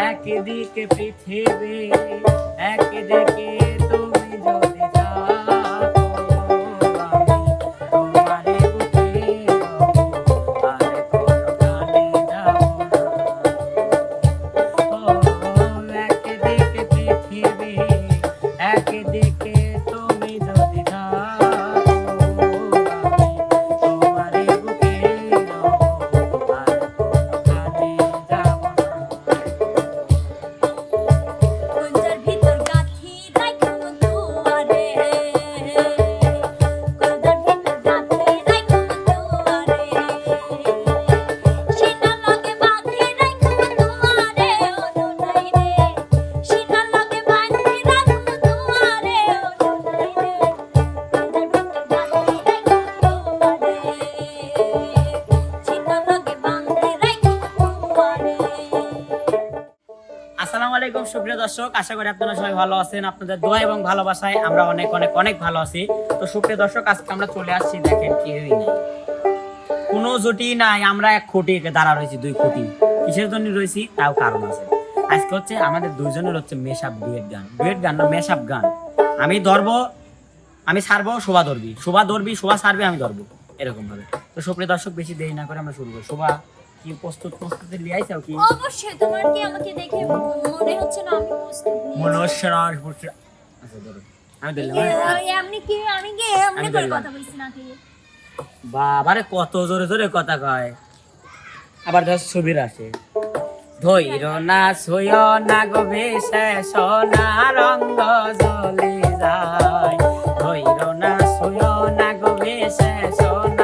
একদিকে পৃথিবী একদিকে তুমি যদি থাকো দর্শক, আশা করি আপনারা সবাই ভালো আছেন। আপনাদের দোয়া এবং ভালোবাসায় আমরা অনেক অনেক অনেক ভালো আছি। তো সুপ্রিয় দর্শক, আজকে আমরা চলে আসছি, দেখেন কেউই নেই। কোনো জুটি নাই, আমরা এক খুঁটি দাঁড়া রয়েছি, দুই খুঁটি। কিসের জন্য রয়েছি? তাও কারণ আছে। আজকে হচ্ছে আমাদের দুইজনের হচ্ছে মেশাপ ডুয়েট গান। ডুয়েট গান না মেশাপ গান। আমি ধরবো, আমি ছাড়বো শোভা ধরবি। শোভা ধরবি, শোভা ছাড়বে আমি ধরবো। এরকম ভাবে তো সুপ্রিয় দর্শক, বেশি দেরি না করে আমরা শুরু করি। শোভা কি প্রস্তুত প্রস্তুতি কি? অবশ্যই তোমার কি আমাকে দেখে মনে হচ্ছে না আমি প্রস্তুত মনে হচ্ছে। না না। আচ্ছা আমি দিলাম হ্যাঁ? এমনি কি আমি কি এমনি আমি করে কথা বলছি নাকি? বাবারে কত জোরে জোরে কথা কয়। আবার ধর ছবির আসে। ধৈর না সইয় না গো ভেসে সোনা রঙ্গ জ্বলে যায়। ধৈর না সইয় না গো ভেসে সোনা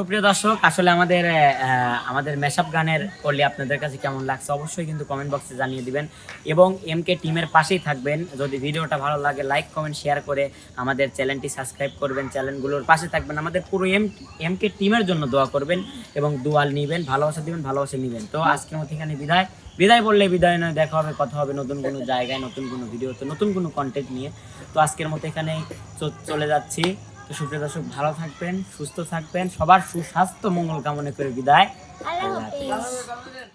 সুপ্রিয় দর্শক, আসলে আমাদের আমাদের মেশাপ গানের করলে আপনাদের কাছে কেমন লাগছে অবশ্যই কিন্তু কমেন্ট বক্সে জানিয়ে দিবেন এবং এম কে টিমের পাশেই থাকবেন। যদি ভিডিওটা ভালো লাগে লাইক কমেন্ট শেয়ার করে আমাদের চ্যানেলটি সাবস্ক্রাইব করবেন। চ্যানেলগুলোর পাশে থাকবেন। আমাদের পুরো এম এম কে টিমের জন্য দোয়া করবেন এবং দোয়াল নিবেন, ভালোবাসা দিবেন, ভালোবাসা নিবেন। তো আজকের মতো এখানে বিদায়। বিদায় বললে বিদায় নয়, দেখা হবে, কথা হবে নতুন কোনো জায়গায়, নতুন কোনো ভিডিওতে নতুন কোনো কন্টেন্ট নিয়ে। তো আজকের মতো এখানেই চলে যাচ্ছি। তো সুপ্রিয় দর্শক ভালো থাকবেন সুস্থ থাকবেন। সবার সুস্বাস্থ্য মঙ্গল কামনা করে বিদায়। আল্লাহ